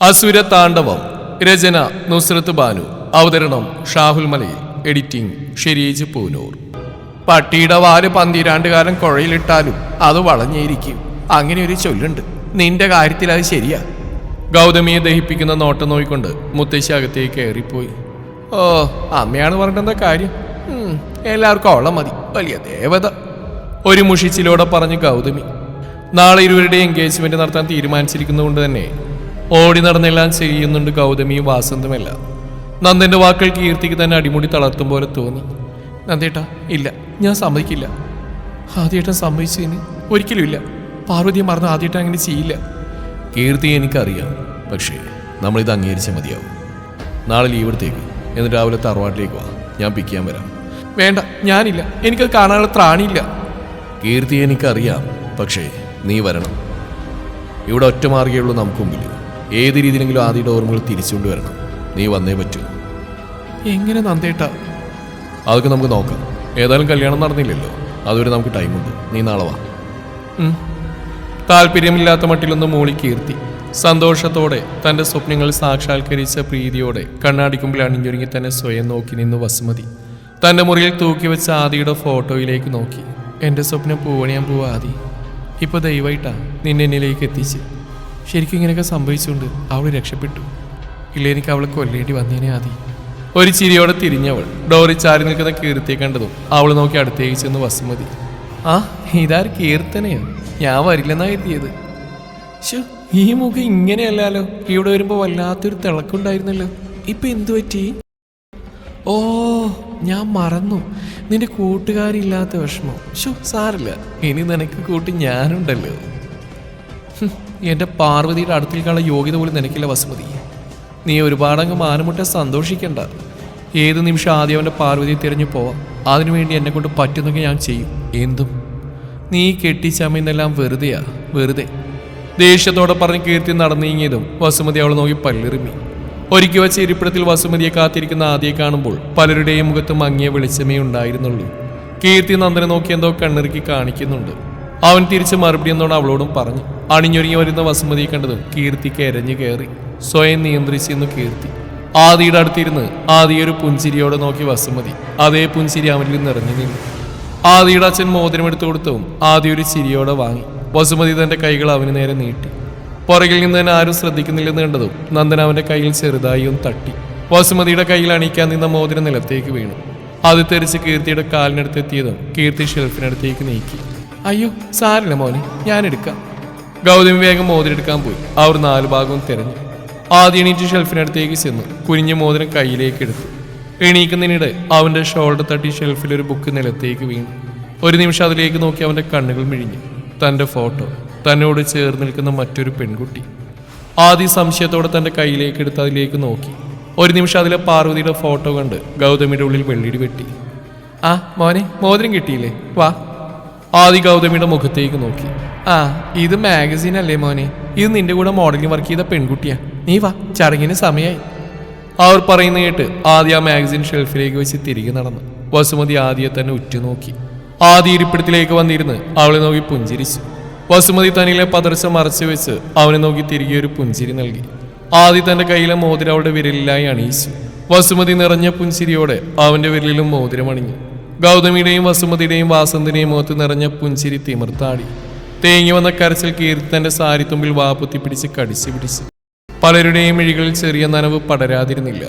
അസുര താണ്ഡവം രചന നുസ്രത്ത് ബാനു. അവതരണം ഷാഹുൽ മലയിൽ. എഡിറ്റിംഗ് ഷെരീജ് പൂനൂർ. പട്ടിയുടെ വാൽ പന്തിരാണ്ടുകാലം കുഴയിലിട്ടാലും അത് വളഞ്ഞേയിരിക്കും അങ്ങനെ ഒരു ചൊല്ലുണ്ട്. നിന്റെ കാര്യത്തിൽ അത് ശരിയാ. ഗൗതമിയെ ദഹിപ്പിക്കുന്ന നോട്ടം നോയിക്കൊണ്ട് മുത്തശ്ശി അകത്തേക്ക് കയറിപ്പോയി ഓ അമ്മയാണ് പറഞ്ഞെന്താ കാര്യം? എല്ലാവർക്കും അവളെ മതി. വലിയ ദേവത. ഒരു മുഷിച്ചിലോടെ പറഞ്ഞു ഗൗതമി. നാളെ ഇരുവരുടെ എൻഗേജ്മെന്റ് നടത്താൻ തീരുമാനിച്ചിരിക്കുന്നതുകൊണ്ട് തന്നെ ഓടി നടന്നെല്ലാം ചെയ്യുന്നുണ്ട് ഗൗതമിയും വാസന്തുമല്ല. നന്ദന്റെ വാക്കുകൾ കീർത്തിക്ക് തന്നെ അടിമുടി തളർത്തും പോലെ തോന്നി. നന്ദേട്ടാ ഇല്ല ഞാൻ സമ്മതിക്കില്ല. ആദ്യേട്ടൻ സമ്മതിച്ചതിന് ഒരിക്കലും ഇല്ല. പാർവതിയെ മറന്ന് ആദ്യേട്ടൻ അങ്ങനെ ചെയ്യില്ല. കീർത്തി എനിക്കറിയാം പക്ഷേ നമ്മളിത് അംഗീകരിച്ചാൽ മതിയാവും. നാളെ ലീവ് എടുത്തേക്ക്. എന്നിട്ട് രാവിലെ തറവാട്ടിലേക്ക് വാ. ഞാൻ പിക്ക് ചെയ്യാൻ വരാം. വേണ്ട ഞാനില്ല. എനിക്കത് കാണാനുള്ള ത്രാണിയില്ല. കീർത്തി എനിക്കറിയാം പക്ഷേ നീ വരണം. ഇവിടെ ഒറ്റ മാർഗേ നമുക്ക് മുമ്പിൽ ഏത് രീതിയിലെങ്കിലും ആദിയുടെ ഓർമ്മകൾ തിരിച്ചുകൊണ്ട് വരണം നീ വന്നേ പറ്റൂ. എങ്ങനെ നന്ദേട്ടാ? അതൊക്കെ നമുക്ക് നോക്കാം. ഏതായാലും കല്യാണം നടന്നില്ലല്ലോ. അതുവരെ നമുക്ക് ടൈമുണ്ട്. നീ നാളെ വാ. താല്പര്യമില്ലാത്ത മട്ടിലൊന്ന് മൂളി കീർത്തി. സന്തോഷത്തോടെ തന്റെ സ്വപ്നങ്ങൾ സാക്ഷാത്കരിച്ച പ്രീതിയോടെ കണ്ണാടിക്കുമ്പിൽ അണിഞ്ഞൊരുങ്ങി തന്നെ സ്വയം നോക്കി നിന്ന് വസുമതി. തന്റെ മുറിയിൽ തൂക്കി വെച്ച ആദിയുടെ ഫോട്ടോയിലേക്ക് നോക്കി. എന്റെ സ്വപ്നം പൂവണിയാൻ പോവാ ആദി. ഇപ്പൊ ദയവായിട്ടാ നിന്നെ എന്നിലേക്ക് എത്തിച്ച്. ശരിക്കും ഇങ്ങനെയൊക്കെ സംഭവിച്ചുകൊണ്ട് അവൾ രക്ഷപ്പെട്ടു. ഇല്ല എനിക്ക് അവളെ കൊല്ലേണ്ടി വന്നേനെ ആദി. ഒരു ചിരിയോടെ തിരിഞ്ഞവൾ ഡോറി ചാരി നിൽക്കുന്ന കീർത്തിയെ കണ്ടതും അവൾ നോക്കി അടുത്തേക്ക് ചെന്ന് വസുമതി. ആ ഇതാര് കീർത്തനയോ? ഞാൻ വരില്ലെന്നാ കരുതിയത്. ഈ മുഖം ഇങ്ങനെയല്ലാലോ ഇവിടെ വരുമ്പോൾ വല്ലാത്തൊരു തിളക്കുണ്ടായിരുന്നല്ലോ. ഇപ്പൊ എന്തു പറ്റി? ഓ ഞാൻ മറന്നു. നിന്റെ കൂട്ടുകാരില്ലാത്ത വിഷമം. ഷു സാറില്ല ഇനി നിനക്ക് കൂട്ടി ഞാനുണ്ടല്ലോ. ഹും, എന്റെ പാർവതിയുടെ അടുത്തേക്കുള്ള യോഗ്യത പോലും നിനക്കില്ല വസുമതി. നീ ഒരുപാടങ്ങ് മാനമുട്ട സന്തോഷിക്കണ്ട. ഏത് നിമിഷം ആദ്യം അവന്റെ പാർവതിയെ തിരഞ്ഞു പോവാം. അതിനുവേണ്ടി എന്നെ കൊണ്ട് പറ്റുന്നൊക്കെ ഞാൻ ചെയ്യും. എന്തും? നീ കെട്ടിച്ചമ്മയെന്നെല്ലാം വെറുതെയാ. വെറുതെ. ദേഷ്യത്തോടെ പറഞ്ഞ് കീർത്തി നടന്നീങ്ങിയതും വസുമതി അവളെ നോക്കി പല്ലിറുമി. ഒരുക്കി വച്ച ഇരിപ്പിടത്തിൽ വസുമതിയെ കാത്തിരിക്കുന്ന ആദ്യം കാണുമ്പോൾ പലരുടെയും മുഖത്ത് മങ്ങിയ വെളിച്ചമേ ഉണ്ടായിരുന്നുള്ളൂ. കീർത്തി നന്ദനെ നോക്കി എന്തോ കണ്ണിറുക്കി കാണിക്കുന്നുണ്ട്. അവൻ തിരിച്ച് മറുപടി എന്നോട് അവളോടും പറഞ്ഞു. അണിഞ്ഞൊരുങ്ങി വരുന്ന വസുമതി കണ്ടതും കീർത്തിക്ക് എരഞ്ഞു കയറി. സ്വയം നിയന്ത്രിച്ചിരുന്നു കീർത്തി. ആദിയുടെ അടുത്തിരുന്ന് ആദിയൊരു ഒരു പുഞ്ചിരിയോടെ നോക്കി വസുമതി. അതേ പുഞ്ചിരി അവനിൽ നിറഞ്ഞു നിന്നു. ആദിയുടെ അച്ഛൻ മോതിരം എടുത്തു കൊടുത്തും ആദ്യ ഒരു ചിരിയോടെ വാങ്ങി. വസുമതി തന്റെ കൈകൾ അവന് നേരെ നീട്ടി. പുറകിൽ നിന്ന് തന്നെ ആരും ശ്രദ്ധിക്കുന്നില്ലെന്ന് കണ്ടതും നന്ദൻ അവന്റെ കയ്യിൽ ചെറുതായി ഒന്ന് തട്ടി. വസുമതിയുടെ കയ്യിൽ അണിയിക്കാൻ നിന്ന മോതിരം നിലത്തേക്ക് വീണു. അത് തെറിച്ച് കീർത്തിയുടെ കാലിനടുത്ത് എത്തിയതും കീർത്തി ഷെൽഫിനടുത്തേക്ക് നീക്കി. അയ്യോ സാരില്ല മോനെ ഞാൻ എടുക്കാം. ഗൗതമി വേഗം മോതിരം എടുക്കാൻ പോയി. അവർ നാല് ഭാഗവും തിരഞ്ഞു. ആദ്യം എണീറ്റ് ഷെൽഫിനടുത്തേക്ക് ചെന്നു. കുനിഞ്ഞ മോതിരം കയ്യിലേക്ക് എടുത്തു. എണീക്കുന്നതിനിടെ അവന്റെ ഷോൾഡർ തട്ടി ഷെൽഫിൽ ഒരു ബുക്ക് നിലത്തേക്ക് വീണു. ഒരു നിമിഷം അതിലേക്ക് നോക്കി അവന്റെ കണ്ണുകൾ മിഴിഞ്ഞു. തന്റെ ഫോട്ടോ തന്നോട് ചേർന്ന് നിൽക്കുന്ന മറ്റൊരു പെൺകുട്ടി. ആദ്യ സംശയത്തോടെ തന്റെ കയ്യിലേക്ക് എടുത്ത് അതിലേക്ക് നോക്കി. ഒരു നിമിഷം അതിലെ പാർവതിയുടെ ഫോട്ടോ കണ്ട് ഗൗതമിയുടെ ഉള്ളിൽ വെള്ളിടി വെട്ടി. ആ മോനെ മോതിരം കിട്ടിയില്ലേ? വാ. ആദി ഗൗതമിയുടെ മുഖത്തേക്ക് നോക്കി. ആ ഇത് മാഗസീൻ അല്ലേ മോനെ? ഇത് നിന്റെ കൂടെ മോഡലിംഗ് വർക്ക് ചെയ്ത പെൺകുട്ടിയാ. നീ വാ ചടങ്ങിന് സമയായി. അവർ പറയുന്ന കേട്ട് ആദ്യ ആ മാഗസിൻ ഷെൽഫിലേക്ക് വെച്ച് തിരികെ നടന്നു. വസുമതി ആദ്യയെ തന്നെ ഉറ്റുനോക്കി. ആദ്യ ഇരിപ്പിടത്തിലേക്ക് വന്നിരുന്ന് അവളെ നോക്കി പുഞ്ചിരിച്ചു. വസുമതി തനിലെ പതർച്ച മറച്ചു വെച്ച് അവനെ നോക്കി തിരികെ ഒരു പുഞ്ചിരി നൽകി. ആദ്യ തന്റെ കയ്യിലെ മോതിരം അവളുടെ വിരലിലായി അണിയിച്ചു. വസുമതി നിറഞ്ഞ പുഞ്ചിരിയോടെ അവന്റെ വിരലിലും മോതിരം അണിഞ്ഞു. ഗൗതമിയുടെയും വസുമതിയുടെയും വാസന്തിനെയും മുഖത്ത് നിറഞ്ഞ പുഞ്ചിരി തിമിർത്താടി. തേങ്ങി വന്ന കരച്ചിൽ കീർത്തി തന്റെ സാരിത്തുമ്പിൽ വാപ്പുത്തി പിടിച്ച് കടിച്ചു പിടിച്ചു. പലരുടെയും മിഴികളിൽ ചെറിയ നനവ് പടരാതിരുന്നില്ല.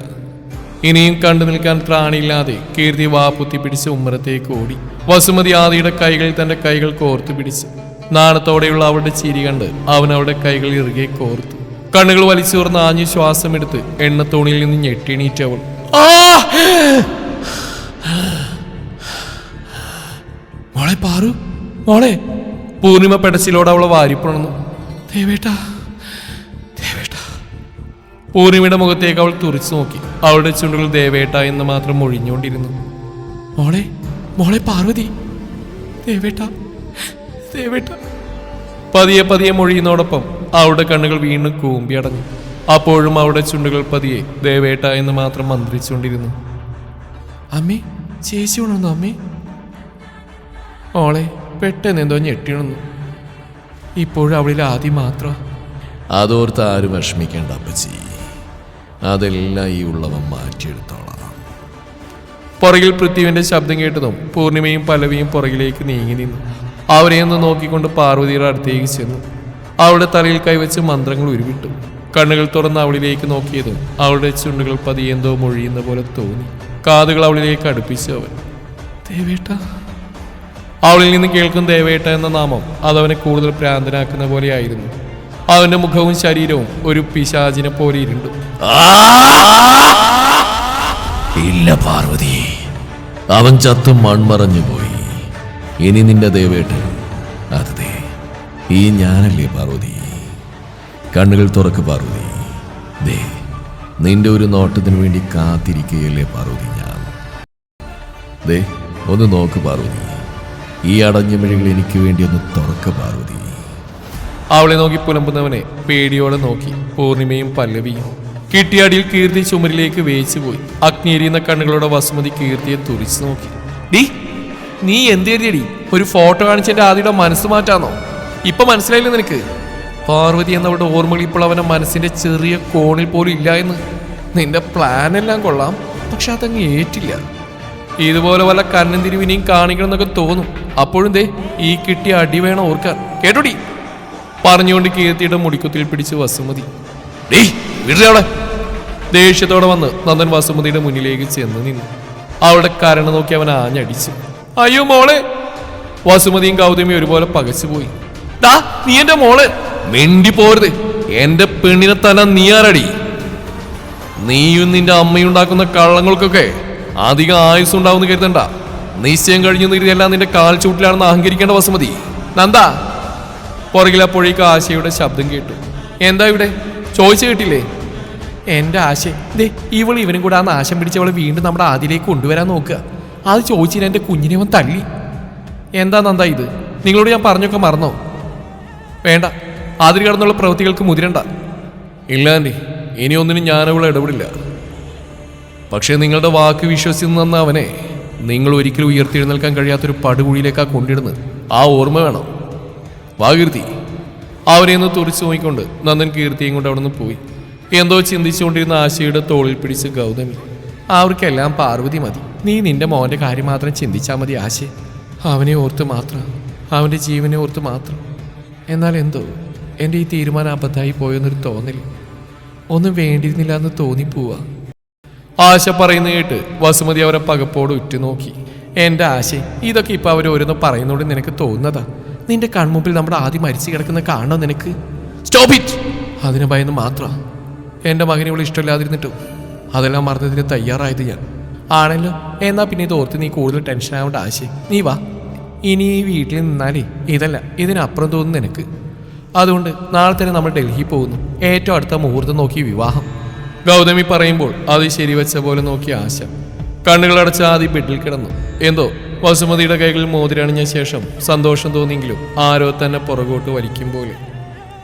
ഇനിയും കണ്ടു നിൽക്കാൻ ത്രാണിയില്ലാതെ കീർത്തി വാപ്പുത്തി പിടിച്ച് ഉമ്മറത്തേക്ക് ഓടി. വസുമതി ആദിയുടെ കൈകളിൽ തന്റെ കൈകൾ കോർത്തു പിടിച്ചു. നാണത്തോടെയുള്ള അവളുടെ ചിരി കണ്ട് അവൻ അവളുടെ കൈകൾ ഇറുകെ കോർത്തു. കണ്ണുകൾ വലിച്ചൂർന്ന് ആഞ്ഞു ശ്വാസമെടുത്ത് എണ്ണത്തോണിയിൽ നിന്ന് ഞെട്ടിണീറ്റവൾ. ആ! മോളെ പാറു. മോളെ. പൂർണിമ പെടച്ചിലോടെ അവളെ വാരിപ്പുണർന്നു ദേവേട്ടാ. ദേവേട്ടാ. പൂർണിമയുടെ മുഖത്തേക്ക് അവൾ തുറിച്ചു നോക്കി. അവളുടെ ചുണ്ടുകൾ ദേവേട്ട എന്ന് മാത്രം ഒഴിഞ്ഞുകൊണ്ടിരുന്നു. മോളെ മോളെ പാർവതി. ദേവേട്ട. ദേവേട്ട. പതിയെ പതിയെ മൊഴിയുന്നതോടൊപ്പം അവളുടെ കണ്ണുകൾ വീണ്ടും കൂമ്പി അടഞ്ഞു. അപ്പോഴും അവളുടെ ചുണ്ടുകൾ പതിയെ ദേവേട്ട എന്ന് മാത്രം മന്ത്രിച്ചുകൊണ്ടിരുന്നു. അമ്മേ ചേച്ചി ഉണർന്നു അമ്മേ. മോളെ പെട്ടെന്ന് എന്തോ ഞെട്ടിണന്നു ഇപ്പോഴും അവളിൽ ആദ്യം മാത്രം. അതോർത്ത് ആരും വിഷമിക്കേണ്ട അപ്പച്ചി. അതെല്ലാം ഈ ഉള്ളവൻ മാറ്റിയെടുത്തോളാം. പുറകിൽ പൃഥ്വിന്റെ ശബ്ദം കേട്ടതും പൂർണിമയും പലവിയും പുറകിലേക്ക് നീങ്ങി നിന്നു. അവരെ ഒന്ന് നോക്കിക്കൊണ്ട് പാർവതിയുടെ അടുത്തേക്ക് ചെന്നു. അവളുടെ തലയിൽ കൈവച്ച് മന്ത്രങ്ങൾ ഉരുവിട്ടു. കണ്ണുകൾ തുറന്ന് അവളിലേക്ക് നോക്കിയതും അവളുടെ ചുണ്ടുകൾ പതിയെന്തോ മൊഴിയുന്ന പോലെ തോന്നി. കാതുകൾ അവളിലേക്ക് അടുപ്പിച്ചു അവൻ. ദേവേട്ട അവളിൽ നിന്ന് കേൾക്കും ദേവേട്ട എന്ന നാമം അതവനെ കൂടുതൽ ഭ്രാന്തനാക്കുന്ന പോലെയായിരുന്നു. അവന്റെ മുഖവും ശരീരവും ഒരു പിശാചിനെ പോലെ ഇരുണ്ടു. ഇല്ല പാർവതി അവൻ ചത്തും മൺമറഞ്ഞു പോയി. ഇനി നിന്റെ ദേവേട്ടൻ അതെ ഈ ഞാനല്ലേ പാർവതി. കണ്ണുകൾ തുറക്ക് പാർവതി. ദേ നിന്റെ ഒരു നോട്ടത്തിന് വേണ്ടി കാത്തിരിക്കുകയല്ലേ പാർവതി ഞാൻ. ദേ ഒന്ന് നോക്ക് പാർവതി. ഈ അടഞ്ഞ മിഴികൾ എനിക്ക് വേണ്ടി ഒന്ന് തുറക്ക പാർവതി. അവളെ നോക്കി പുലമ്പുന്നവനെ പേടിയോടെ നോക്കി പൂർണിമയും പല്ലവിയും. കിട്ടിയാടിയിൽ കീർത്തി ചുമരിലേക്ക് വേയിച്ചു പോയി. അഗ്നിയെരിയുന്ന കണ്ണുകളോടെ വസുമതി കീർത്തിയെ തുറിച്ചു നോക്കി. ഡി നീ എന്ത് എഴുതിയടി? ഒരു ഫോട്ടോ കാണിച്ചെന്റെ ആദ്യയുടെ മനസ്സ് മാറ്റാന്നോ? ഇപ്പൊ മനസ്സിലായില്ലേ നിനക്ക്? പാർവതി എന്നവളുടെ ഓർമ്മകൾ ഇപ്പോൾ അവന്റെ മനസ്സിന്റെ ചെറിയ കോണിൽ പോലും ഇല്ല എന്ന്. നിന്റെ പ്ലാൻ എല്ലാം കൊള്ളാം. പക്ഷെ അതങ്ങ് ഏറ്റില്ല. ഇതുപോലെ വല്ല കണ്ണും തിരിവിനെയും കാണിക്കണം എന്നൊക്കെ തോന്നും. അപ്പോഴും ദേ ഈ കിട്ടിയ അടി വേണം ഓർക്കാൻ. കേട്ടോടി? പറഞ്ഞുകൊണ്ട് കീർത്തിയുടെ മുടിക്കുത്തിൽ പിടിച്ച് വസുമതി. ഡേയ് ദേഷ്യത്തോടെ വന്ന് നന്ദൻ വസുമതിയുടെ മുന്നിലേക്ക് ചെന്ന് നിന്നു. അവളുടെ കരണ നോക്കി അവൻ ആഞ്ഞടിച്ചു. അയ്യോ മോളെ. വസുമതിയും ഗൗതമിയും ഒരുപോലെ പകച്ചുപോയി ദാ നീ എന്റെ മോളെ. മിണ്ടി പോരുത്. എന്റെ പെണ്ണിനെ തന്നെ നീ ആരടി നീയും നിന്റെ അമ്മയുണ്ടാക്കുന്ന കള്ളങ്ങൾക്കൊക്കെ അധികം ആയുസ് ഉണ്ടാവുന്ന കരുതണ്ട. നിശ്ചയം കഴിഞ്ഞു എല്ലാം നിന്റെ കാൽ ചൂട്ടിലാണെന്ന് അഹങ്കരിക്കേണ്ട വസുമതി. നന്ദ. പുറകിലപ്പോഴേക്ക് ആശയുടെ ശബ്ദം കേട്ടു. എന്താ ഇവിടെ? ചോദിച്ചു കേട്ടില്ലേ? എന്റെ ആശ ദേ ഇവൾ ഇവനും കൂടെ ആ നാശം പിടിച്ചവളെ വീണ്ടും നമ്മുടെ ആദിലേക്ക് കൊണ്ടുവരാൻ നോക്കുക. അത് ചോദിച്ചിട്ട് എന്റെ കുഞ്ഞിനെ അവൻ തള്ളി. എന്താ നന്ദ ഇത്? നിങ്ങളോട് ഞാൻ പറഞ്ഞൊക്കെ മറന്നോ? വേണ്ട. അതിൽ കടന്നുള്ള പ്രവൃത്തികൾക്ക് മുതിരണ്ട. ഇല്ല ആന്റി ഇനി ഒന്നിനും ഞാനവളെ ഇടപെടില്ല. പക്ഷേ നിങ്ങളുടെ വാക്ക് വിശ്വസിച്ച് അവനെ നിങ്ങൾ ഒരിക്കലും ഉയർത്തിയെഴുന്നേൽക്കാൻ കഴിയാത്തൊരു പടുകുഴിയിലേക്കാ കൊണ്ടിടുന്നത്. ആ ഓർമ്മ വേണം. വാകീർത്തി അവനെ ഒന്ന് തുറച്ചു നോക്കിക്കൊണ്ട് നന്ദൻ കീർത്തിയും കൊണ്ട് അവിടെ നിന്ന് പോയി. എന്തോ ചിന്തിച്ചുകൊണ്ടിരുന്ന ആശയുടെ തോളിൽ പിടിച്ച് ഗൗതമി അവർക്കെല്ലാം പാർവതി മതി. നീ നിന്റെ മോന്റെ കാര്യം മാത്രം ചിന്തിച്ചാൽ മതി ആശയ അവനെ ഓർത്ത് മാത്രം അവന്റെ ജീവനെ ഓർത്ത് മാത്രം. എന്നാൽ എന്തോ എന്റെ ഈ തീരുമാനം അബദ്ധമായി പോയെന്നൊരു തോന്നൽ ഒന്നും വേണ്ടിയിരുന്നില്ല എന്ന് തോന്നിപ്പോവാ. ആശ പറയുന്ന കേട്ട് വസുമതി അവരെ പകപ്പോട് ഉറ്റുനോക്കി എന്റെ ആശ ഇതൊക്കെ ഇപ്പൊ അവർ ഓരോന്ന് പറയുന്നോട് നിനക്ക് തോന്നുന്നതാ? നിന്റെ കൺമുമ്പിൽ നമ്മുടെ ആദ്യം മരിച്ചു കിടക്കുന്ന കാണോ നിനക്ക്? സ്റ്റോപ്പ് ഇറ്റ് അതിന് ഭയന്ന് മാത്രമാണ് എന്റെ മകനെ ഇവിടെ ഇഷ്ടമില്ലാതിരുന്നിട്ടും അതെല്ലാം മറന്നതിന് തയ്യാറായത് ഞാൻ. ആണല്ലോ എന്നാ പിന്നെ ഇത് ഓർത്ത് നീ കൂടുതൽ ടെൻഷൻ ആവേണ്ട ആശേ. നീ വാ. ഇനി ഈ വീട്ടിൽ നിന്നാലേ ഇതല്ല ഇതിനപ്പുറം തോന്നുന്നു നിനക്ക്. അതുകൊണ്ട് നാളെ തന്നെ നമ്മൾ ഡൽഹി പോകുന്നു. ഏറ്റവും അടുത്ത മുഹൂർത്തം നോക്കി വിവാഹം. ഗൗതമി പറയുമ്പോൾ അത് ശരിവെച്ച പോലെ നോക്കിയ ആശ. കണ്ണുകളടച്ച് ആദ്യ ബെഡിൽ കിടന്നു. എന്തോ വസുമതിയുടെ കൈകളിൽ മോതിരണിഞ്ഞ ശേഷം സന്തോഷം തോന്നിയെങ്കിലും ആരോ തന്നെ പുറകോട്ട് വലിക്കും പോലെ.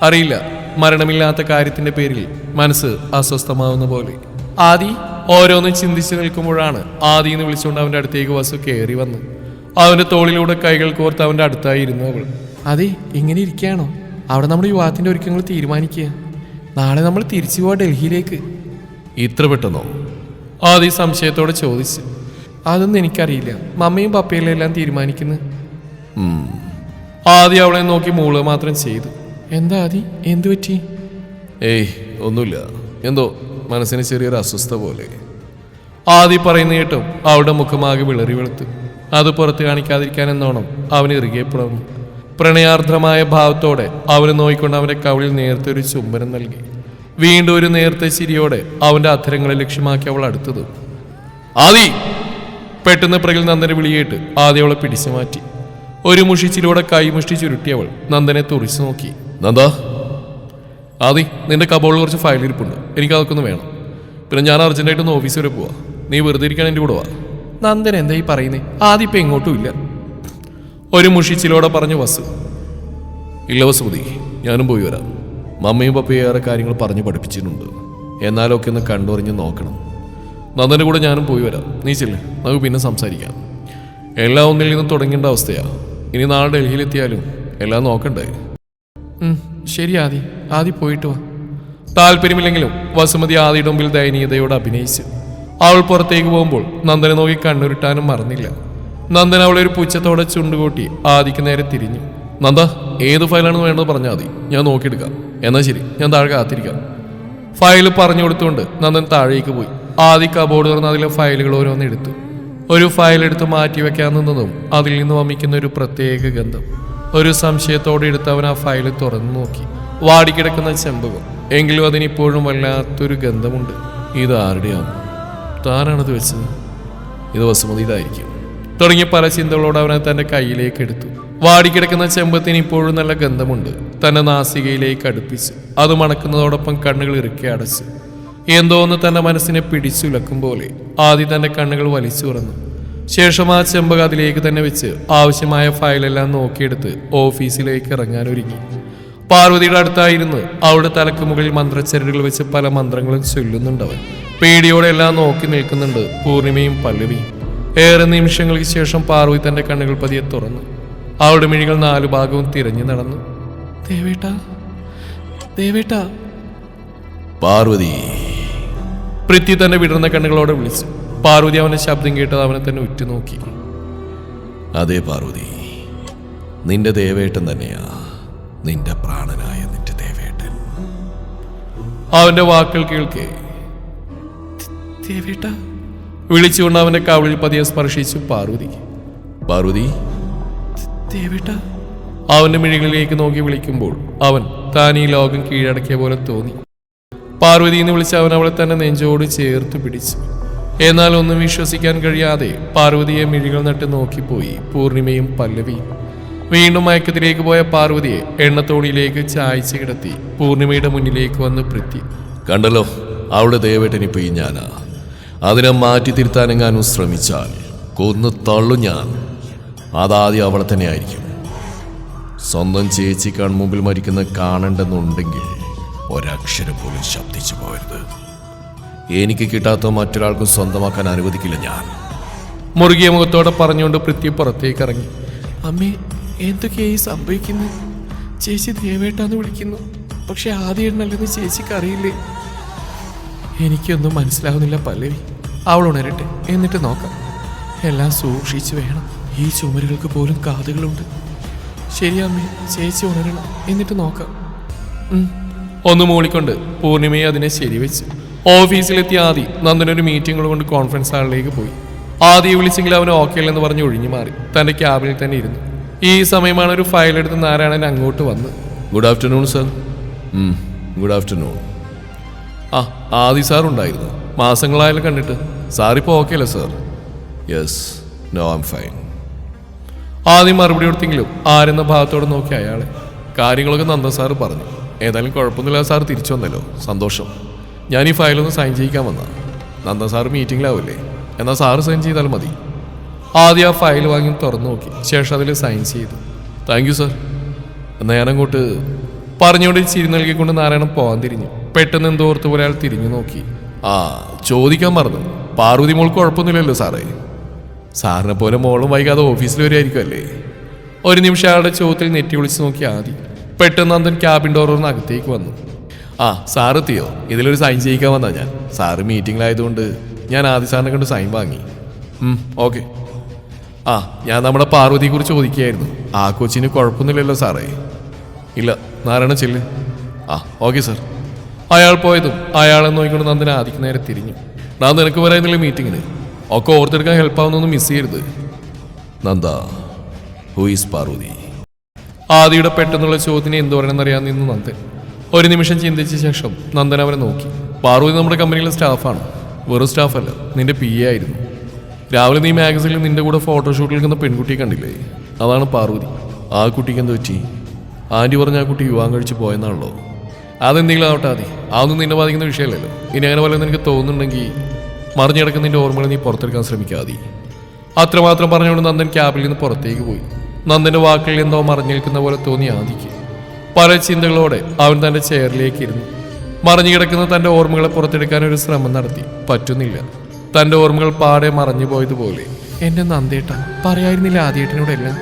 അറിയില്ല മരണമില്ലാത്ത കാര്യത്തിന്റെ പേരിൽ മനസ്സ് അസ്വസ്ഥമാവുന്ന പോലെ. ആദി ഓരോന്നും ചിന്തിച്ചു നിൽക്കുമ്പോഴാണ് ആദി എന്ന് വിളിച്ചുകൊണ്ട് അവന്റെ അടുത്തേക്ക് വസു കയറി വന്നു. അവന്റെ തോളിലൂടെ കൈകൾ കോർത്ത് അവന്റെ അടുത്തായിരുന്നു അവൾ. അതെ ഇങ്ങനെ ഇരിക്കുകയാണോ? അവിടെ നമ്മുടെ യുവാത്തിന്റെ ഒരുക്കങ്ങൾ തീരുമാനിക്കുക. നാളെ നമ്മൾ തിരിച്ചു പോവാ ഡൽഹിയിലേക്ക്. ഇത്ര പെട്ടെന്നോ? ആദി സംശയത്തോടെ ചോദിച്ചു. അതൊന്നും എനിക്കറിയില്ല. മമ്മയും പപ്പയും എല്ലാം തീരുമാനിക്കുന്നു. ആദ്യം അവളെ നോക്കി മൂൾ മാത്രം ചെയ്തു. എന്താ ആദി? എന്തു പറ്റി? ഏയ് ഒന്നുമില്ല. എന്തോ മനസ്സിന് ചെറിയൊരു അസ്വസ്ഥ പോലെ. ആദി പറയുന്ന കേട്ടോ അവളുടെ മുഖമാകെ വിളറി വെളുത്തു. അത് പുറത്ത് കാണിക്കാതിരിക്കാൻ എന്നോണം അവന് ഇറുകെ പുണർന്നു പ്രണയാർദ്രമായ ഭാവത്തോടെ അവന് നോയിക്കൊണ്ട് അവന്റെ കവിളിൽ നേരത്തെ ഒരു ചുംബനം നൽകി. വീണ്ടും ഒരു നേരത്തെ ചിരിയോടെ അവന്റെ അധരങ്ങളെ ലക്ഷ്യമാക്കി അവൾ അടുത്തത്. ആദി! പെട്ടെന്ന് പ്രകിൽ നന്ദനെ വിളിയേട്ട് ആദ്യ അവളെ പിടിച്ചു മാറ്റി. ഒരു മുഷിച്ചിലൂടെ കൈമുഷ്ടി ചുരുട്ടി അവൾ നന്ദനെ തുറിച്ചു നോക്കി. നന്ദാ! ആദി നിന്റെ കബോളിൽ കുറച്ച് ഫയൽ ഇരിപ്പുണ്ട്. എനിക്ക് അതൊക്കെ ഒന്ന് വേണം. പിന്നെ ഞാൻ അർജന്റായിട്ട് ഒന്ന് ഓഫീസ് വരെ പോവാ. നീ വെറുതെ ഇരിക്കാൻ എന്റെ കൂടെ വാ. നന്ദൻ എന്താ ഈ പറയുന്നേ? ആദ്യം ഇപ്പം എങ്ങോട്ടും ഇല്ല. ഒരു മുഷിച്ചിലോടെ പറഞ്ഞു വസു. ഇല്ല വസുമതി ഞാനും പോയി വരാം. മമ്മയും പപ്പയും ഏറെ കാര്യങ്ങൾ പറഞ്ഞു പഠിപ്പിച്ചിട്ടുണ്ട്. എന്നാലൊക്കെ ഒന്ന് കണ്ടുറിഞ്ഞ് നോക്കണം. നന്ദന്റെ കൂടെ ഞാനും പോയി വരാം. നീ ചെല്ല്. നമുക്ക് പിന്നെ സംസാരിക്കാം. എല്ലാം ഒന്നിൽ നിന്ന് തുടങ്ങേണ്ട അവസ്ഥയാ. ഇനി നാളെ ഡൽഹിയിലെത്തിയാലും എല്ലാം നോക്കണ്ടേ? ശരി ആദി. ആദി പോയിട്ട് വാ. താല്പര്യമില്ലെങ്കിലും വസുമതി ആദിയുടെ മുമ്പിൽ ദയനീയതയോട് അഭിനയിച്ചു. അവൾ പുറത്തേക്ക് പോകുമ്പോൾ നന്ദനെ നോക്കി കണ്ണുരുട്ടാനും മറന്നില്ല. നന്ദൻ അവളെ ഒരു പുച്ഛത്തോടെ ചുണ്ടുകൂട്ടി ആദിക്ക് നേരെ തിരിഞ്ഞു. നന്ദ ഏത് ഫയലാണെന്ന് വേണ്ടത് പറഞ്ഞാൽ മതി. ഞാൻ നോക്കിയെടുക്കാം. എന്നാ ശരി ഞാൻ താഴെ കാത്തിരിക്കാം. ഫയൽ പറഞ്ഞു കൊടുത്തുകൊണ്ട് നന്ദൻ താഴേക്ക് പോയി. ആദ്യ കബോർഡ് തുറന്ന് അതിലെ ഫയലുകൾ ഓരോന്ന് എടുത്തു. ഒരു ഫയൽ എടുത്ത് മാറ്റി വെക്കാൻ നിന്നതും അതിൽ നിന്ന് വമിക്കുന്ന ഒരു പ്രത്യേക ഗന്ധം. ഒരു സംശയത്തോടെ എടുത്ത് അവൻ ആ ഫയൽ തുറന്നു നോക്കി. വാടിക്കിടക്കുന്ന ചെമ്പകം. എങ്കിലും അതിനിപ്പോഴും വല്ലാത്തൊരു ഗന്ധമുണ്ട്. ഇത് ആരുടെയാണ്? താനാണത് വെച്ചത്? ഇത് വസുമതിയിലായിരിക്കും തുടങ്ങിയ പല ചിന്തകളോട് അവനെ തന്റെ കയ്യിലേക്ക് എടുത്തു. വാടിക്കിടക്കുന്ന ചെമ്പത്തിന് ഇപ്പോഴും നല്ല ഗന്ധമുണ്ട്. തന്റെ നാസികയിലേക്ക് അടുപ്പിച്ച് അത് മണക്കുന്നതോടൊപ്പം കണ്ണുകൾ ഇറുക്കി അടച്ച്. എന്തോന്ന് തന്റെ മനസ്സിനെ പിടിച്ചുലക്കും പോലെ ആദ്യം തന്റെ കണ്ണുകൾ വലിച്ചു തുറന്നു. ശേഷം ആ ചെമ്പക അതിലേക്ക് തന്നെ വെച്ച് ആവശ്യമായ ഫയലെല്ലാം നോക്കിയെടുത്ത് ഓഫീസിലേക്ക് ഇറങ്ങാൻ ഒരുങ്ങി. പാർവതിയുടെ അടുത്തായിരുന്നു അവളുടെ തലക്ക് മുകളിൽ മന്ത്രച്ചരടുകൾ വെച്ച് പല മന്ത്രങ്ങളും ചൊല്ലുന്നുണ്ടവൻ. പേടിയോടെ എല്ലാം നോക്കി നിൽക്കുന്നുണ്ട് പൂർണിമയും പല്ലവിയും. ഏറെ നിമിഷങ്ങൾക്ക് ശേഷം പാർവതി തന്റെ കണ്ണുകൾ പതിയെ തുറന്നു. അവളുടെ മിഴികൾ നാലു ഭാഗവും തിരഞ്ഞു നടന്നു. ദേവേട്ട ദേവേട്ട. പാർവതി. പൃഥ്വി തന്നെ വിടർന്ന കണ്ണുകളോടെ വിളിച്ചു. പാർവതി അവന്റെ ശബ്ദം കേട്ടത് അവനെ തന്നെ ഉറ്റുനോക്കി. അതെ പാർവതി നിന്റെ ദേവേട്ടൻ തന്നെയാ നിന്റെ പ്രാണനായ നിന്റെ ദേവേട്ടൻ. അവന്റെ വാക്കുകൾ കേൾക്കേ. ദേവേട്ട. വിളിച്ചുകൊണ്ട് അവന്റെ കവിളിൽ പതിയെ സ്പർശിച്ചു പാർവതി. പാർവതി. ദേവേട്ട. അവന്റെ മിഴികളിലേക്ക് നോക്കി വിളിക്കുമ്പോൾ അവൻ താൻ ഈ ലോകം കീഴടക്കിയ പോലെ തോന്നി. പാർവതി എന്ന് വിളിച്ച് അവൻ അവളെ തന്നെ നെഞ്ചോട് ചേർത്ത് പിടിച്ചു. എന്നാൽ ഒന്നും വിശ്വസിക്കാൻ കഴിയാതെ പാർവതിയെ മിഴികൾ നട്ട് നോക്കിപ്പോയി പൂർണിമയും പല്ലവിയും. വീണ്ടും മയക്കത്തിലേക്ക് പോയ പാർവതിയെ എണ്ണത്തോണിയിലേക്ക് ചായച്ച് കിടത്തി പൂർണിമയുടെ മുന്നിലേക്ക് വന്ന് പൃഥ്വി കണ്ടല്ലോ അവളുടെ ഈ ഞാനാ. അതിനെ മാറ്റി തിരുത്താനെങ്ങാനും ശ്രമിച്ചാൽ കൊന്നു തള്ളു ഞാൻ. അതാദ്യം അവളെ തന്നെ ആയിരിക്കും സ്വന്തം ചേച്ചി കൺമുമ്പിൽ മരിക്കുന്ന കാണണ്ടെന്നുണ്ടെങ്കിൽ ഒരക്ഷരം പോലും ശബ്ദിച്ചു പോകരുത്. എനിക്ക് കിട്ടാത്ത മറ്റൊരാൾക്കും സ്വന്തമാക്കാൻ അനുവദിക്കില്ല ഞാൻ. മുറുകിയ മുഖത്തോടെ പറഞ്ഞുകൊണ്ട് പൃഥ്വി പുറത്തേക്ക് ഇറങ്ങി. അമ്മേ എന്തൊക്കെയായി സംഭവിക്കുന്നു? ചേച്ചി ദേവേട്ടാന്ന് വിളിക്കുന്നു. പക്ഷെ ആദ്യം എണ്ണല്ലെന്ന് ചേച്ചിക്ക് അറിയില്ലേ? എനിക്കൊന്നും മനസ്സിലാവുന്നില്ല പല്ലവി. അവൾ ഉണരട്ടെ. എന്നിട്ട് നോക്കാം. എല്ലാം സൂക്ഷിച്ചു വേണം. ഈ ചുമരുകൾക്ക് പോലും കാതുകളുണ്ട്. ശരി അമ്മേ. ചേച്ചി ഉണരണം. എന്നിട്ട് നോക്കാം. ഒന്ന് മൂളിക്കൊണ്ട് പൂർണിമയെ അതിനെ ശരിവെച്ച്. ഓഫീസിലെത്തിയ ആദി നന്ദനൊരു ഒരു മീറ്റിംഗ് കൊണ്ട് കോൺഫറൻസ് ഹാളിലേക്ക് പോയി. ആദിയെ വിളിച്ചെങ്കിൽ അവന് ഓക്കെ അല്ലെന്ന് പറഞ്ഞ് ഒഴിഞ്ഞു മാറി. തന്റെ ക്യാബിനിൽ തന്നെ ഇരുന്നു. ഈ സമയമാണ് ഒരു ഫയൽ എടുത്ത് നാരായണൻ അങ്ങോട്ട് വന്ന്. Good afternoon sir good afternoon ആ ആദി സാർ ഉണ്ടായിരുന്നു. മാസങ്ങളായാലും കണ്ടിട്ട്. സാർ സാറിപ്പോൾ ഓക്കെ അല്ലേ sir yes no I'm fine ആദ്യം മറുപടി കൊടുത്തെങ്കിലും ആരെന്ന ഭാഗത്തോടെ നോക്കി അയാളെ. കാര്യങ്ങളൊക്കെ നന്ദ സാർ പറഞ്ഞു. ഏതായാലും കുഴപ്പമൊന്നുമില്ല സാർ തിരിച്ചു വന്നല്ലോ. സന്തോഷം. ഞാൻ ഈ ഫയലൊന്ന് സൈൻ ചെയ്യിക്കാൻ വന്ന. നന്ദ സാർ മീറ്റിംഗിലാവില്ലേ എന്നാൽ സാറ് സൈൻ ചെയ്താൽ മതി. ആദ്യം ആ ഫയൽ വാങ്ങി തുറന്നു നോക്കി. ശേഷം അതിൽ സൈൻ ചെയ്തു. താങ്ക് യു സാർ എന്നാൽ ഞാനങ്ങോട്ട് പറഞ്ഞുകൊണ്ട് ചിരി നൽകിക്കൊണ്ട് നാരായണൻ പോകാൻ തിരിഞ്ഞു. പെട്ടെന്ന് എന്തോർത്ത് പോലെ അയാൾ തിരിഞ്ഞു നോക്കി. ആ ചോദിക്കാൻ മറന്നു. പാർവതി മോൾ കുഴപ്പമൊന്നുമില്ലല്ലോ സാറേ. സാറിനെ പോലെ മോളും വൈകാതെ ഓഫീസിൽ വരുമായിരിക്കും അല്ലേ ഒരു നിമിഷം അയാളുടെ ചോദ്യത്തിൽ നെറ്റി വിളിച്ച് നോക്കി ആദ്യം പെട്ടെന്ന് അന്തൻ ക്യാബിൻ ഡോറിന് അകത്തേക്ക് വന്നു. ആ സാറ് എത്തിയോ? ഇതിലൊരു സൈൻ ചെയ്യിക്കാൻ വന്നാ ഞാൻ. സാറ് മീറ്റിംഗിലായതുകൊണ്ട് ഞാൻ ആദ്യ സാറിനെ കൊണ്ട് സൈൻ വാങ്ങി. ഓക്കെ ആ ഞാൻ നമ്മുടെ പാർവതിയെ കുറിച്ച് ചോദിക്കുകയായിരുന്നു. ആ കൊച്ചിന് കുഴപ്പമൊന്നുമില്ലല്ലോ സാറേ. ഇല്ല നാരായണ ചെല്ല്. ആ ഓക്കെ സാർ അയാൾ പോയതും അയാളെ നോക്കിക്കൊണ്ട് നന്ദന ആദിക്ക് നേരെ തിരിഞ്ഞു. നാ നിനക്ക് പറയുന്നില്ല മീറ്റിങ്ങിന് ഒക്കെ ഓർത്തെടുക്കാൻ ഹെൽപ്പ് ആവുന്നൊന്നും മിസ് ചെയ്യരുത്. Nanda who is Parvathi? ആദിയുടെ പെട്ടെന്നുള്ള ചോദ്യത്തിന് എന്ത് പറയണമെന്നറിയാൻ നിന്നു നന്ദൻ. ഒരു നിമിഷം ചിന്തിച്ച ശേഷം നന്ദൻ അവനെ നോക്കി. പാർവതി നമ്മുടെ കമ്പനിയിലെ സ്റ്റാഫാണ് വെറും സ്റ്റാഫല്ല നിന്റെ പി എ ആയിരുന്നു. രാവിലെ നീ മാഗസിനിൽ നിന്റെ കൂടെ ഫോട്ടോഷൂട്ടിൽ നിൽക്കുന്ന പെൺകുട്ടിയെ കണ്ടില്ലേ? അതാണ് പാർവതി. ആ കുട്ടിക്ക് എന്ത് പറ്റി? ആന്റി പറഞ്ഞ ആ കുട്ടി വിവാഹം കഴിച്ച് പോയെന്നാണല്ലോ. അതെന്തെങ്കിലും ആവട്ടെ ആദി അതൊന്നും നിന്നെ ബാധിക്കുന്ന വിഷയമല്ലല്ലോ. ഇനി അങ്ങനെ വല്ലതും എനിക്ക് തോന്നുന്നുണ്ടെങ്കിൽ മറിഞ്ഞിടക്കുന്ന കിടക്കുന്നതിന്റെ ഓർമ്മകൾ നീ പുറത്തെടുക്കാൻ ശ്രമിക്കാതെ. അത്രമാത്രം പറഞ്ഞുകൊണ്ട് നന്ദൻ ക്യാബിൽ നിന്ന് പുറത്തേക്ക് പോയി. നന്ദന്റെ വാക്കുകളിൽ എന്തോ മറിഞ്ഞു നിൽക്കുന്ന പോലെ തോന്നി ആദിക്ക്. പല ചിന്തകളോടെ അവൻ തന്റെ ചെയറിലേക്ക് ഇരുന്നു. മറിഞ്ഞു കിടക്കുന്ന തന്റെ ഓർമ്മകളെ പുറത്തെടുക്കാൻ ഒരു ശ്രമം നടത്തി. പറ്റുന്നില്ല. തന്റെ ഓർമ്മകൾ പാടെ മറഞ്ഞു പോയതുപോലെ. എന്റെ നന്ദേട്ട പറയായിരുന്നില്ല ആദ്യേട്ടനോടെല്ലാം?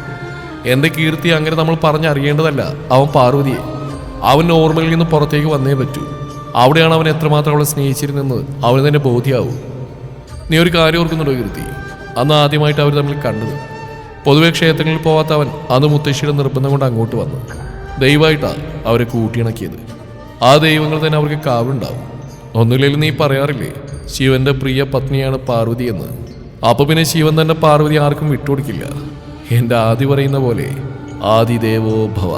എന്റെ കീർത്തി അങ്ങനെ നമ്മൾ പറഞ്ഞറിയേണ്ടതല്ല അവൻ പാർവതിയെ. അവൻ ഓർമ്മകളിൽ നിന്ന് പുറത്തേക്ക് വന്നേ പറ്റൂ. അവിടെയാണ് അവൻ എത്രമാത്രം അവളെ സ്നേഹിച്ചിരുന്നെന്ന് അവന് തന്നെ ബോധ്യമാവും നീ ഒരു കാര്യം ഓർക്കുന്നുണ്ടോ കീർത്തി അന്ന് ആദ്യമായിട്ട് അവർ തമ്മിൽ കണ്ടത്. പൊതുവെ ക്ഷേത്രങ്ങളിൽ പോവാത്ത അവൻ അന്ന് മുത്തശ്ശിയുടെ നിർബന്ധം കൊണ്ട് അങ്ങോട്ട് വന്നു. ദൈവമായിട്ടാണ് അവരെ കൂട്ടിയിണക്കിയത്. ആ ദൈവങ്ങൾ തന്നെ അവർക്ക് കാവുണ്ടാവും. ഒന്നുമില്ലെങ്കിലും നീ പറയാറില്ലേ ശിവന്റെ പ്രിയ പത്നിയാണ് പാർവതി എന്ന്. അപ്പൊ പിന്നെ ശിവൻ തന്നെ പാർവതി ആർക്കും വിട്ടുകൊടുക്കില്ല. എന്റെ ആദി പറയുന്ന പോലെ ആദിദേവോ ഭവ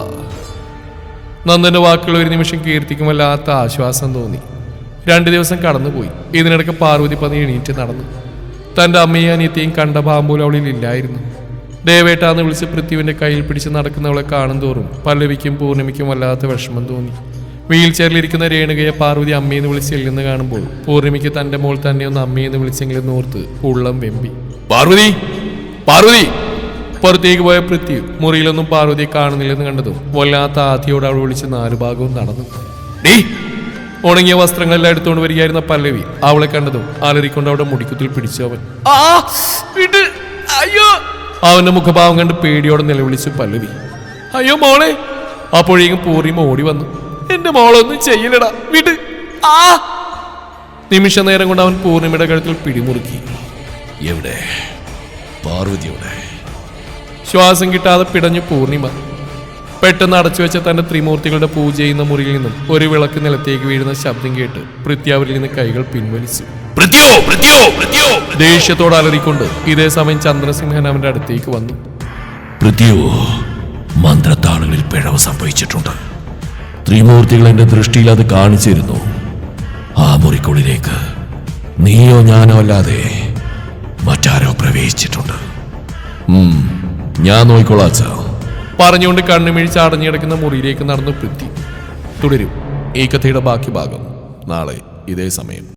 നന്ദന്റെ വാക്കുകൾ ഒരു നിമിഷം കീർത്തിക്കും വല്ലാത്ത ആശ്വാസം തോന്നി. രണ്ടു ദിവസം കടന്നുപോയി. ഇതിനിടയ്ക്ക് പാർവതി പതി എണീറ്റ് നടന്നു. തന്റെ അമ്മയും അനിയത്തെയും കണ്ട പാമ്പോലും അവളിൽ ഇല്ലായിരുന്നു. ദേവേട്ടാന്ന് വിളിച്ച് പൃഥ്വിന്റെ കയ്യിൽ പിടിച്ച് നടക്കുന്നവളെ കാണും തോറും പല്ലവിക്കും പൂർണിമയ്ക്കും വല്ലാത്ത വിഷമം തോന്നി. വീൽ ചെയറിലിരിക്കുന്ന രേണുകയെ പാർവതി അമ്മയെന്ന് വിളിച്ച് ചെല്ലുന്ന കാണുമ്പോൾ പൂർണിമയ്ക്ക് തന്റെ മോൾ തന്നെ ഒന്ന് അമ്മയെന്ന് വിളിച്ചെങ്കിലും നോർത്ത് ഉള്ളം വെമ്പി. പാർവതി! പാർവതി! പുറത്തേക്ക് പോയ പൃഥ്വി മുറിയിലൊന്നും പാർവതിയെ കാണുന്നില്ലെന്ന് കണ്ടതും വല്ലാത്ത ആദ്യയോട് അവൾ വിളിച്ച് നാലു ഭാഗവും നടന്നു. ഡീ ഉണങ്ങിയ വസ്ത്രങ്ങളെല്ലാം എടുത്തുകൊണ്ട് വരികയായിരുന്ന പല്ലവി അവളെ കണ്ടതും അലറിക്കൊണ്ട് അവിടെ മുടിക്കുത്തിൽ പിടിച്ചു അവൻ. അയ്യോ. അവന്റെ മുഖഭാവം കണ്ട് പേടിയോടെ നിലവിളിച്ചു പല്ലവി. അയ്യോ മോളെ അപ്പോഴേക്കും പൂർണിമ ഓടി വന്നു. എന്റെ മോളൊന്നും ചെയ്യലടാ വിട്. ആ. നിമിഷ നേരം കൊണ്ട് അവൻ പൂർണിമയുടെ കഴുത്തിൽ പിടിമുറുക്കി. എവിടെ? പാർവതി എവിടെ ശ്വാസം കിട്ടാതെ പിടഞ്ഞു പൂർണിമ പെട്ടെന്ന് അടച്ചു വെച്ച തന്റെ ത്രിമൂർത്തികളുടെ പൂജ ചെയ്യുന്ന മുറിയിൽ നിന്നും ഒരു വിളക്ക് നിലത്തേക്ക് വീഴുന്ന ശബ്ദം കേട്ട് പൃഥ്യാവരിൽ നിന്ന് കൈകൾ പിൻവലിച്ചു. ദേഷ്യത്തോട് അലറിക്കൊണ്ട് ഇതേ സമയം ചന്ദ്രസിംഹൻ അവന്റെ അടുത്തേക്ക് വന്നു. പൃഥ്യോ മന്ത്രത്താളുകളിൽ പിഴവ് സംഭവിച്ചിട്ടുണ്ട്. ത്രിമൂർത്തികൾ എന്റെ ദൃഷ്ടിയിൽ അത് കാണിച്ചിരുന്നു. ആ മുറിക്കുള്ളിലേക്ക് നീയോ ഞാനോ അല്ലാതെ മറ്റാരോ പ്രവേശിച്ചിട്ടുണ്ട്. ഞാൻ നോയിക്കൊള്ളാച്ച പറഞ്ഞുകൊണ്ട് കണ്ണുമിഴിച്ച് അടഞ്ഞു കിടക്കുന്ന മുറിയിലേക്ക് നടന്നു പൃഥ്വി തുടരും. ഈ കഥയുടെ ബാക്കി ഭാഗം. നാളെ ഇതേ സമയം.